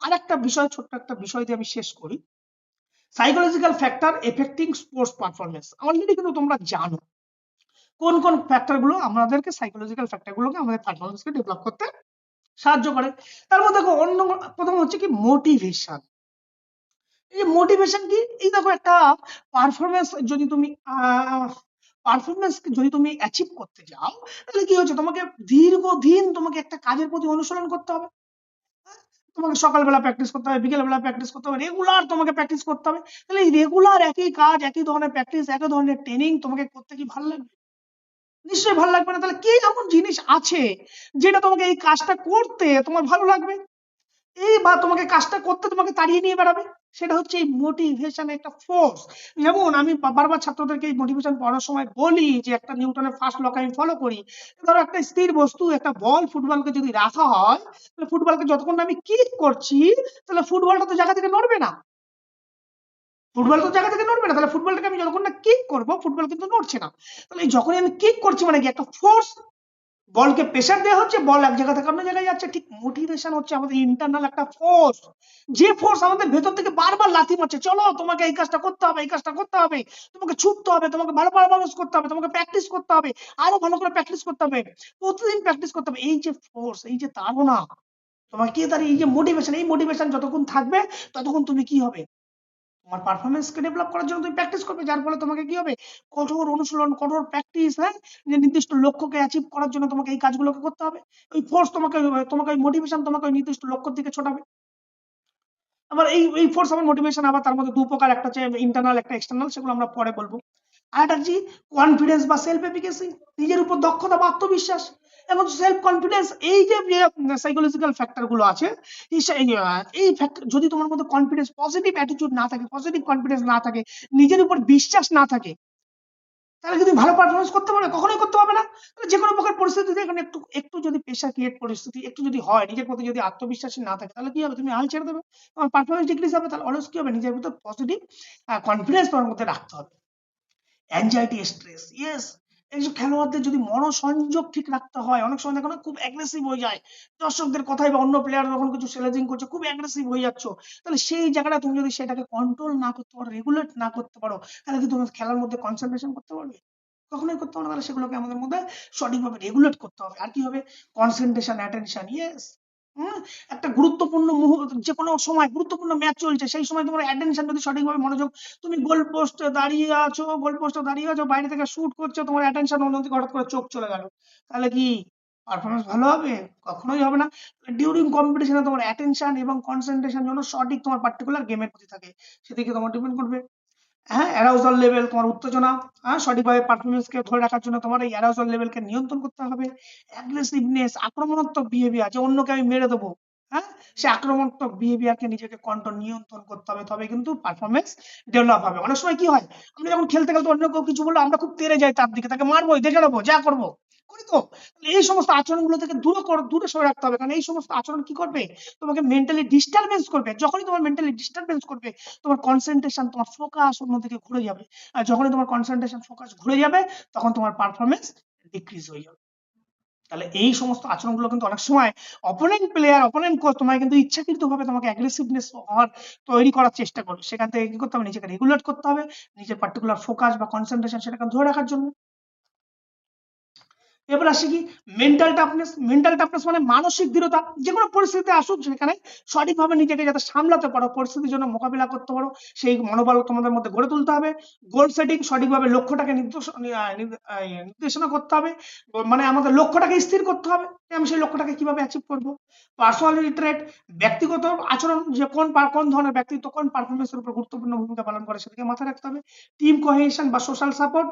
আর একটা বিষয়, ছোট্ট একটা বিষয় দিয়ে আমি শেষ করি। Psychological factor affecting sports performance already কিন্তু তোমরা জানো। কোন কোন ফ্যাক্টরগুলো আমাদেরকে সাইকোলজিক্যাল ফ্যাক্টর গুলোকে আমাদের পারফরমেন্সকে ডেভেলপ করতে সাহায্য করে? তার মধ্যে দেখো, অন্য প্রথম হচ্ছে কি মোটিভেশন এই মোটিভেশন কি? এই দেখো একটা পারফরমেন্স যদি তুমি পারফরমেন্স যদি তুমি অ্যাচিভ করতে যাও, তাহলে কি হচ্ছে? তোমাকে দীর্ঘদিন তোমাকে একটা কাজের প্রতি অনুসরণ করতে হবে? তোমাকে সকালবেলা প্র্যাকটিস করতে হবে, বিকেলবেলা প্র্যাকটিস করতে হবে রেগুলার তোমাকে প্র্যাকটিস করতে হবে। তাহলে এই রেগুলার একই কাজ, একই ধরনের প্র্যাকটিস একই ধরনের ট্রেনিং তোমাকে করতে কি ভালো লাগবে? নিশ্চয়ই ভালো লাগবে না? তাহলে কি এমন জিনিস আছে যেটা তোমাকে এই কাজটা করতে তোমার ভালো লাগবে? এই বা তোমাকে কাজটা করতে তোমাকে তাড়িয়ে নিয়ে বেড়াবে? সেটা হচ্ছে এই মোটিভেশন একটা ফোর্স যেমন আমি বারবার ছাত্রদেরকে এই মোটিভেশন পড়ার সময় বলি যে একটা নিউটনের ফার্স্ট লকে আমি ফলো করি। ধরো একটা স্থির বস্তু, একটা বল ফুটবলকে যদি রাখা হয়, তাহলে ফুটবলকে যতক্ষণ আমি কিক করছি, তাহলে ফুটবলটা তো জায়গা থেকে নড়বে না। ফুটবল তো জায়গা থেকে নড়বে না, তাহলে ফুটবলটাকে আমি যতক্ষণ না কিক করব ফুটবল কিন্তু নড়ছে না। তাহলে যখনই আমি কিক করছি মানে কি? একটা ফোর্স বলকে প্রেশার দেওয়া হচ্ছে, বল এক জায়গা থেকে অন্য জায়গায় যাচ্ছে। ঠিক মোটিভেশন হচ্ছে আমাদের ইন্টারনাল একটা ফোর্স যে ফোর্স আমাদের ভেতর থেকে বারবার লাথি মারছে, চলো, তোমাকে এই কাজটা করতে হবে, এই কাজটা করতে হবে। তোমাকে ছুটতে হবে, তোমাকে ভালো পারফরমেন্স করতে হবে, তোমাকে প্র্যাকটিস করতে হবে, আরও ভালো করে প্র্যাকটিস করতে হবে, প্রতিদিন প্র্যাকটিস করতে হবে। এই যে ফোর্স এই যে তাড়না, তোমার কি তার এই যে মোটিভেশন এই মোটিভেশন যতক্ষণ থাকবে, ততক্ষণ তুমি কি হবে? তোমার পারফরমেন্সকে ডেভেলপ করার জন্য তুমি প্র্যাকটিস করবে, যার ফলে তোমাকে কি হবে? কঠোর অনুশীলন, কঠোর প্র্যাকটিস হ্যাঁ? যে নির্দিষ্ট লক্ষ্যকে অ্যাচিভ করার জন্য তোমাকে এই কাজগুলোকে করতে হবে। ওই ফোর্স তোমাকে তোমাকে ওই মোটিভেশন তোমাকে ওই নির্দিষ্ট লক্ষ্যের দিকে ছোটাবে। আবার এই এই ফোর্স আমার মোটিভেশন আবার তার মধ্যে দু প্রকার, একটা হচ্ছে ইন্টারনাল একটা এক্সটার্নাল সেগুলো আমরা পরে বলব। আর একটা হচ্ছে কনফিডেন্স বা সেলফ এফিকেসি নিজের উপর দক্ষতা বা আত্মবিশ্বাস। এবং সেলফ কনফিডেন্স এই যে সাইকোলজিক্যাল ফ্যাক্টরগুলো আছে, এই যদি তোমার মধ্যে কনফিডেন্স পজিটিভ অ্যাটিটিউড না থাকে পজিটিভ কনফিডেন্স না থাকে, নিজের উপর বিশ্বাস না থাকে, তাহলে যদি ভালো পারফরমেন্স করতে পারবে? কখনোই করতে পারবে না। যে কোনো প্রকার পরিস্থিতিতে এখানে একটু একটু যদি প্রেশার ক্রিয়েট পরিস্থিতি, একটু যদি হয়, নিজের প্রতি যদি আত্মবিশ্বাসী না থাকে, তাহলে কি হবে? তুমি হাল ছেড়ে দেবে। তোমার পারফরমেন্স ডিক্রিজ হবে, তাহলে অলস কি হবে? নিজের ভিতর পজিটিভ কনফিডেন্স তোমার মধ্যে রাখতে হবে। অ্যাংজাইটি স্ট্রেস ইয়েস এইসব খেলোয়াড়দের যদি মনোসংযোগ ঠিক রাখতে হয়, অনেক সময় দেখো না খুব অ্যাগ্রেসিভ হয়ে যায়। দর্শকদের কথাই বা অন্য প্লেয়ার যখন কিছু সেলেজিং করছে, খুব অ্যাগ্রেসিভ হয়ে যাচ্ছ। তাহলে সেই জায়গাটা তুমি যদি সেটাকে কন্ট্রোল না করতে পারো রেগুলেট না করতে পারো, তাহলে কি তুমি খেলার মধ্যে কনসেন্ট্রেশন করতে পারবে? কখনোই করতে পারো না। তাহলে সেগুলোকে আমাদের মধ্যে সঠিকভাবে রেগুলেট করতে হবে। আর কি হবে? কনসেন্ট্রেশন অ্যাটেনশন ইয়েস একটা গুরুত্বপূর্ণ মুহূর্ত, যে কোনো সময়, গুরুত্বপূর্ণ ম্যাচ চলছে, সেই সময় তোমার অ্যাটেনশন যদি সঠিকভাবে মনোযোগ, তুমি গোল পোস্টে দাঁড়িয়ে আছো গোল পোস্টে দাঁড়িয়ে আছো, বাইরে থেকে শুট করছ, তোমার অ্যাটেনশন অন্যদিকে হঠাৎ করে চোখ চলে গেল। তাহলে কি পারফরমেন্স ভালো হবে? কখনোই হবে না। ডিউরিং কম্পিটিশনে তোমার অ্যাটেনশন এবং কনসেন্ট্রেশন যেন সঠিক তোমার পার্টিকুলার গেমের প্রতি থাকে, সেদিকে তোমার ডিপেন্ড করবে। হ্যাঁ অ্যারাউজাল লেভেল তোমার উত্তেজনা হ্যাঁ সঠিকভাবে পারফরমেন্সকে ধরে রাখার জন্য তোমার এই অ্যারাউজাল লেভেলকে নিয়ন্ত্রণ করতে হবে। অ্যাগ্রেসিভনেস আক্রমণাত্মক বিহেভিয়ার যে অন্যকে আমি মেরে দেবো হ্যাঁ? সে আক্রমণাত্মক বিহেভিয়ারকে নিজেকে কন্ট্রোল নিয়ন্ত্রণ করতে হবে তবে কিন্তু পারফরমেন্স ডেভেলপ হবে। অনেক সময় কি হয়, আমরা যখন খেলতে খেলতে অন্য কেউ কিছু বলল, আমরা খুব তেড়ে যাই তার দিকে, তাকে মারবোই দেখে নেব, যা করব, করি তো। এই সমস্ত আচরণগুলো থেকে দূরে কর, দূরে সরে রাখতে হবে। কারণ এই সমস্ত আচরণ কি করবে? তোমাকে মেন্টালি ডিস্টারবেন্স করবে। যখনই তোমার মেন্টালি ডিস্টারবেন্স করবে, তোমার কনসেন্ট্রেশন তোমার ফোকাস অন্যদিকে ঘুরে যাবে। আর যখনই তোমার কনসেন্ট্রেশন ফোকাস ঘুরে যাবে, তখন তোমার পারফরমেন্স ডিক্রিজ হয়ে যাবে। তাহলে এই সমস্ত আচরণগুলো কিন্তু অনেক সময় অপোনেন্ট প্লেয়ার অপোনেন্ট কোচ তোমায় কিন্তু ইচ্ছাকৃত ভাবে তোমাকে অ্যাগ্রেসিভনেস হওয়ার তৈরি করার চেষ্টা করবে। সেখান থেকে কি করতে হবে? নিজেকে রেগুলেট করতে হবে। নিজের পার্টিকুলার ফোকাস বা কনসেন্ট্রেশন সেটাকে ধরে রাখার জন্য। এবার আসে কি? মেন্টাল টাফনেস মেন্টাল টাফনেস মানে মানসিক দৃঢ়তা। যে কোনো পরিস্থিতিতে আসুক সেখানে সঠিকভাবে নিজেকে যাতে সামলাতে পারো, পরিস্থিতির জন্য মোকাবিলা করতে পারো, সেই মনোবল তোমাদের মধ্যে গড়ে তুলতে হবে। গোল সেটিং সঠিকভাবে লক্ষ্যটাকে নির্দেশনা করতে হবে। মানে আমাদের লক্ষ্যটাকে স্থির করতে হবে আমি সেই লক্ষ্যটাকে কীভাবে অ্যাচিভ করব। পার্সোনালিটি ট্রেট ব্যক্তিগত আচরণ, যে কোন কোন ধরনের ব্যক্তিত্ব কোন পারফরমেন্সের উপর গুরুত্বপূর্ণ ভূমিকা পালন করে সেটাকে মাথায় রাখতে হবে। টিম কোহেশন বা সোশ্যাল সাপোর্ট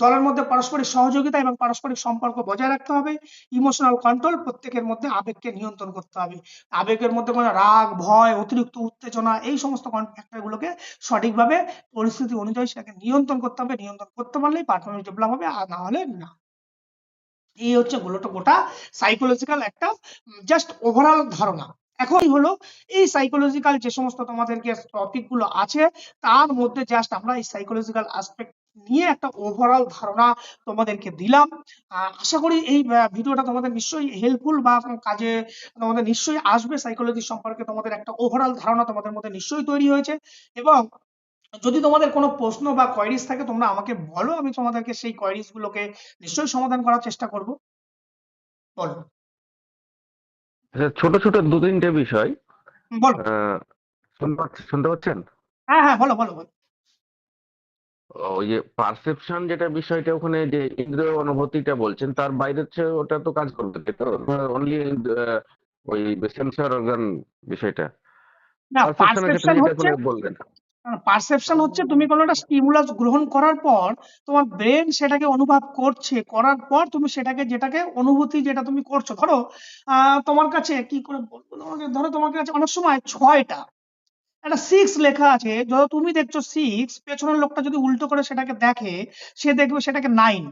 দলের মধ্যে পারস্পরিক সহযোগিতা এবং পারস্পরিক সম্পর্ক বজায় রাখতে হবে। ইমোশনাল কন্ট্রোল প্রত্যেকের মধ্যে আবেগকে নিয়ন্ত্রণ করতে হবে। আবেগের মধ্যে কোনো রাগ, ভয়, অতিরিক্ত উত্তেজনা এই সমস্ত ফ্যাক্টর গুলোকে সঠিকভাবে পরিস্থিতি অনুযায়ী সেটাকে নিয়ন্ত্রণ করতে হবে। নিয়ন্ত্রণ করতে পারলেই পারফরমেন্স ডেভেলপ হবে, আর না হলে না। এই হচ্ছে গোটা গোটা সাইকোলজিক্যাল একটা জাস্ট ওভারঅল ধারণা। এখন হলো, এই সাইকোলজিক্যাল যে সমস্ত তোমাদেরকে টপিকগুলো আছে, তার মধ্যে জাস্ট আমরা এই সাইকোলজিক্যাল আসপেক্ট নিয়ে একটা ওভারঅল ধারণা তোমাদেরকে দিলাম। আশা করি এই ভিডিওটা তোমাদের নিশ্চয়ই হেল্পফুল বা কাজে তোমাদের নিশ্চয়ই আসবে। সাইকোলজি সম্পর্কে তোমাদের একটা ওভারঅল ধারণা তোমাদের মধ্যে নিশ্চয়ই তৈরি হয়েছে। এবং যদি তোমাদের কোনো প্রশ্ন বা কোয়ারিজ থাকে তোমরা আমাকে বলো। আমি তোমাদেরকে সেই কোয়ারিজ গুলোকে নিশ্চয়ই সমাধান করার চেষ্টা করব। বলো। আচ্ছা, ছোট ছোট দু তিনটে বিষয়। বলো। শুনতে পাচ্ছেন? হ্যাঁ হ্যাঁ বলো বলো বলো। ওই যে পারসেপশন যেটা বিষয়টা ওখানে যে ইন্দ্রিয় অনুভূতিটা বলছেন তার বাইরে হচ্ছে ওটা তো কাজ করবে তো? অনলি ওই সেন্সর অর্গান বিষয়টা। পারসেপশন হচ্ছে বললেন। পারসেপশন হচ্ছে তুমি কোনো একটা স্টিমুলাস গ্রহণ করার পর তোমার ব্রেন সেটাকে অনুভব করছে করার পর তুমি সেটাকে যেটাকে অনুভূতি যেটা তুমি করছ ধরো আহ তোমার কাছে কি করে বলব তোমাকে? ধরো তোমার কাছে অনেক সময় ছয়টা একটা সিক্স লেখা আছে যত তুমি দেখছ সিক্স পেছনের লোকটা যদি উল্টো করে সেটাকে দেখে, সে দেখবে সেটাকে নাইন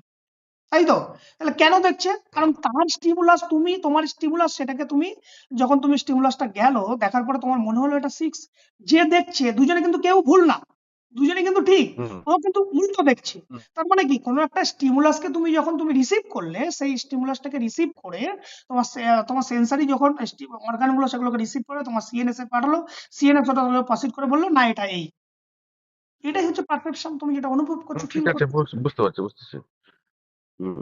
তাই তো? তাহলে কেন দেখছে? কারণ তার স্টিমুলাস তুমি, তোমার স্টিমুলাস সেটাকে তুমি, যখন তুমি স্টিমুলাসটা গেল, দেখার পরে তোমার মনে হলো এটা সিক্স যে দেখছে, দুজনে কিন্তু কেউ ভুল না। দুজনে কিন্তু ঠিক ও কিন্তু উল্টো দেখছে তার মানে কি? কোনো একটা স্টিমুলাসকে তুমি যখন তুমি রিসিভ করলে সেই স্টিমুলাসটাকে রিসিভ করে তোমার তোমার সেন্সারি যখন অর্গানগুলো সেগুলোকে রিসিভ করে তোমার সিএনএস এ পাঠালো সিএনএস ওটা প্রসিড করে বলল না এটা এই। এটাই হচ্ছে পারসেপশন তুমি যেটা অনুভব করছ ঠিক আছে বুঝতে পারছি বুঝতেছি।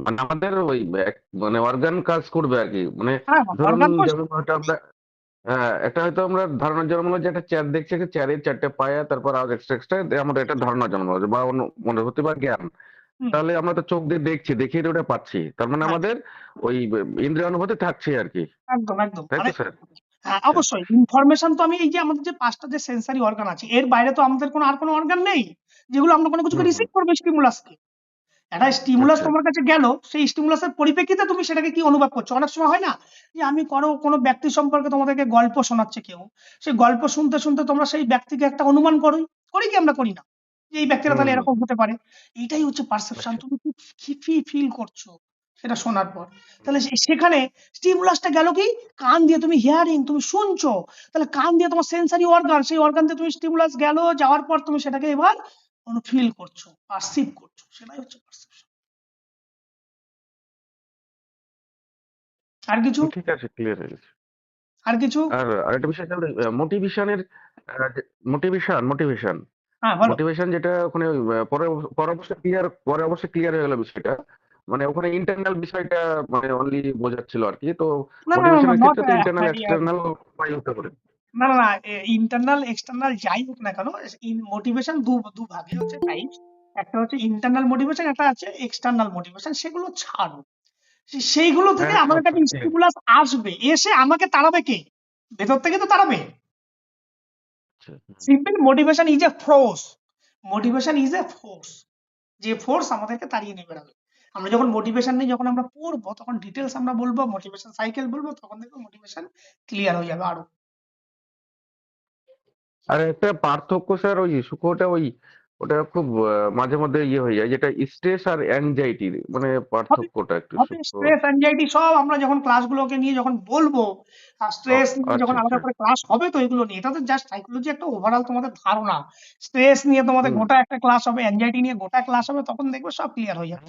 মানে আমাদের ওই মানে অর্গান কাজ করবে আর কি। মানে হ্যাঁ ধরুন যেমন হয়তো আমরা হ্যাঁ এটা হয়তো আমরা ধারণা জন্মালো যে একটা চেয়ার দেখছে চেয়ারের চারটে পায়া তারপর আর এক্সট্রা এক্সট্রা আমাদের একটা ধারণা জন্মালো বা অন্য অনুভূতি বা জ্ঞান। তাহলে আমরা তো চোখ দিয়ে দেখছি দেখে ওটা পাচ্ছি। তার মানে। আমাদের ওই ইন্দ্রিয় অনুভূতি থাকছে আর কি। একদম একদম। তাই তো স্যার? অবশ্যই। ইনফরমেশন তো আমি এই যে আমাদের যে পাঁচটা যে সেন্সারি অর্গান আছে এর বাইরে তো আমাদের কোনো আর কোনো অর্গান নেই যেগুলো আমরা কোনো কিছুকে হুম। রিসিভ করবে স্টিমুলাসকে একটা স্টিমুলাস আচ্ছা। তোমার কাছে গেল সেই স্টিমুলাসের পরিপ্রেক্ষিতে তুমি সেটাকে কি অনুভব করছ? অনেক সময় হয় না যে আমি কোনো কোনো ব্যক্তি সম্পর্কে তোমাদেরকে গল্প শোনাচ্ছে কেউ সেই গল্প শুনতে শুনতে তোমরা সেই ব্যক্তিকে একটা অনুমান করি করি কি আমরা করি না? যে এই ব্যক্তিটা তাহলে এরকম হতে পারে। এইটাই হচ্ছে পারসেপশন আচ্ছা। তুমি কি ফিল করছ সেটা শোনার পর? তাহলে সেখানে স্টিমুলাসটা গেল কি? কান দিয়ে তুমি হিয়ারিং তুমি শুনছো। তাহলে কান দিয়ে তোমার সেন্সারি অর্গান সেই অর্গান দিয়ে তুমি স্টিমুলাস গেল যাওয়ার পর তুমি সেটাকে এবার ফিল করছ পারসিভ করছ সেটাই হচ্ছে পারসেপশন আর কিছু? ঠিক আছে ক্লিয়ার হয়ে গেছে। আর কিছু? আর আরেকটা বিষয় মোটিভেশনের মোটিভেশন মোটিভেশন মোটিভেশন যেটা ওখানে পরে পরে অবশ্যই ক্লিয়ার পরে অবশ্যই ক্লিয়ার হয়ে গেল বিষয়টা। মানে ওখানে ইন্টারনাল বিষয়টা মানে অনলি বোঝাচ্ছিল আর কি তো মোটিভেশনের ক্ষেত্রে তো ইন্টারনাল এক্সটার্নাল উপায় হতে পারে। না না ইন্টারনাল এক্সটার্নাল যাই হোক না কেন মোটিভেশন দু দু ভাগে হচ্ছে টাইপ একটা হচ্ছে ইন্টারনাল মোটিভেশন একটা আছে এক্সটার্নাল মোটিভেশন সেগুলো ছাড়ো। সেইগুলো থেকে হ্যাঁ, আমার আচ্ছা, কাছে। স্টিমুলাস আসবে এসে আমাকে তাড়াবে কে? ভেতর থেকে তো তাড়াবে। আচ্ছা, simple motivation is a force motivation is a force যে ফোর্স আমাদেরকে তাড়িয়ে নিয়ে বেড়াবে আমরা যখন মোটিভেশন নিয়ে যখন আমরা পড়ব তখন ডিটেলস আমরা বলব মোটিভেশন সাইকেল বলব তখন দেখব মোটিভেশন ক্লিয়ার হয়ে যাবে আরও। আর একটা পার্থক্য স্যার ওই সুখটা ওই ওটা খুব মাঝে মধ্যে ইয়ে হয়ে যায় যেটা স্ট্রেস আর অ্যাংজাইটির মানে পার্থক্যটা একটু স্ট্রেস অ্যাংজাইটি সব আমরা যখন ক্লাসগুলোকে নিয়ে যখন বলব আর স্ট্রেস আচ্ছা, যখন আলাদা আচ্ছা। করে ক্লাস হবে তো এগুলো নিয়ে এটা তো জাস্ট সাইকোলজি একটা ওভারঅল তোমাদের ধারণা। স্ট্রেস নিয়ে তোমাদের গোটা একটা ক্লাস হবে অ্যাংজাইটি নিয়ে গোটা ক্লাস হবে তখন দেখবে সব ক্লিয়ার হয়ে যাবে।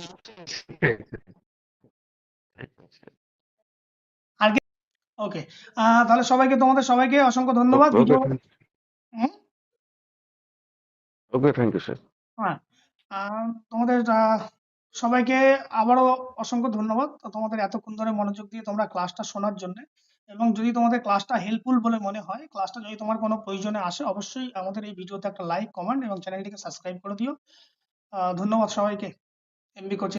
ওকে তাহলে সবাইকে তোমাদের সবাইকে অসংখ্য ধন্যবাদ? ওকে থ্যাংক ইউ স্যার হ্যাঁ তোমাদের সবাইকে আবারও অসংখ্য ধন্যবাদ। তোমাদের এতক্ষণ ধরে মনোযোগ দিয়ে তোমরা ক্লাসটা শোনার জন্য। এবং যদি তোমাদের ক্লাসটা হেল্পফুল বলে মনে হয় ক্লাসটা যদি তোমার কোনো প্রয়োজনে আসে অবশ্যই আমাদের এই ভিডিওতে একটা লাইক কমেন্ট এবং চ্যানেলটিকে সাবস্ক্রাইব করে দিও। আহ, ধন্যবাদ সবাইকে। MB coaching